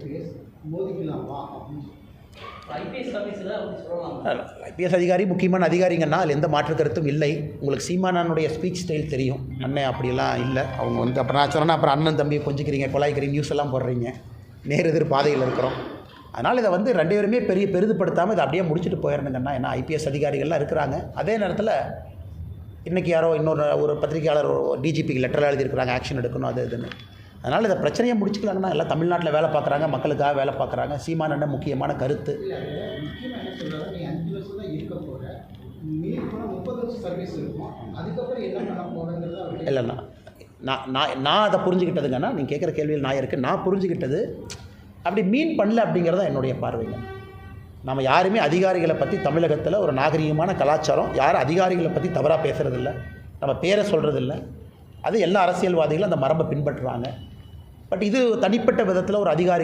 IPS மோதிக்கலாம் அப்படின்னு IPS அதிகாரி முக்கியமான அதிகாரிங்கன்னா அதில் எந்த மாற்று கருத்தும் இல்லை. உங்களுக்கு சீமானனுடைய ஸ்பீச் ஸ்டைல் தெரியும். அண்ணன் அப்படியெல்லாம் இல்லை. அவங்க வந்து அப்புறம் நான் சொன்னேன்னா அப்புறம் அண்ணன் தம்பியை கொஞ்சிக்கிறீங்க கொலாய்க்கிறீங்க நியூஸ் எல்லாம் போடுறீங்க. நேர் எதிர் பாதையில் இருக்கிறோம். அதனால் இதை வந்து ரெண்டு பேருமே பெரிய பெரிதுபடுத்தாமல் இதை அப்படியே முடிச்சுட்டு போயிடணுங்கண்ணா. ஏன்னா ஐபிஎஸ் அதிகாரிகள்லாம் இருக்கிறாங்க. அதே நேரத்தில் இன்றைக்கி யாரோ இன்னொரு ஒரு பத்திரிகையாளர் டிஜிபிக்கு லெட்டர் எழுதியிருக்கிறாங்க ஆக்ஷன் எடுக்கணும் அது இதுன்னு. அதனால் இதை பிரச்சனையை முடிச்சுக்கலாங்கண்ணா. எல்லாம் தமிழ்நாட்டில் வேலை பார்க்குறாங்க மக்களுக்காக வேலை பார்க்குறாங்க. சீமானண்ண முக்கியமான கருத்து. இல்லைண்ணா. நான் நான் நான் அதை புரிஞ்சுக்கிட்டதுங்கன்னா நீங்கள் கேட்குற கேள்வியில் நான் இருக்குது நான் புரிஞ்சுக்கிட்டது அப்படி மீன் பண்ணல அப்படிங்கிறது தான் என்னுடைய பார்வைங்க. நம்ம யாருமே அதிகாரிகளை பற்றி தமிழகத்தில் ஒரு நாகரிகமான கலாச்சாரம் யாரும் அதிகாரிகளை பற்றி தவறாக பேசுகிறதில்ல நம்ம பேரை சொல்கிறதில்ல அது எல்லா அரசியல்வாதிகளும் அந்த மரபை பின்பற்றுறாங்க. பட் இது தனிப்பட்ட விதத்தில் ஒரு அதிகாரி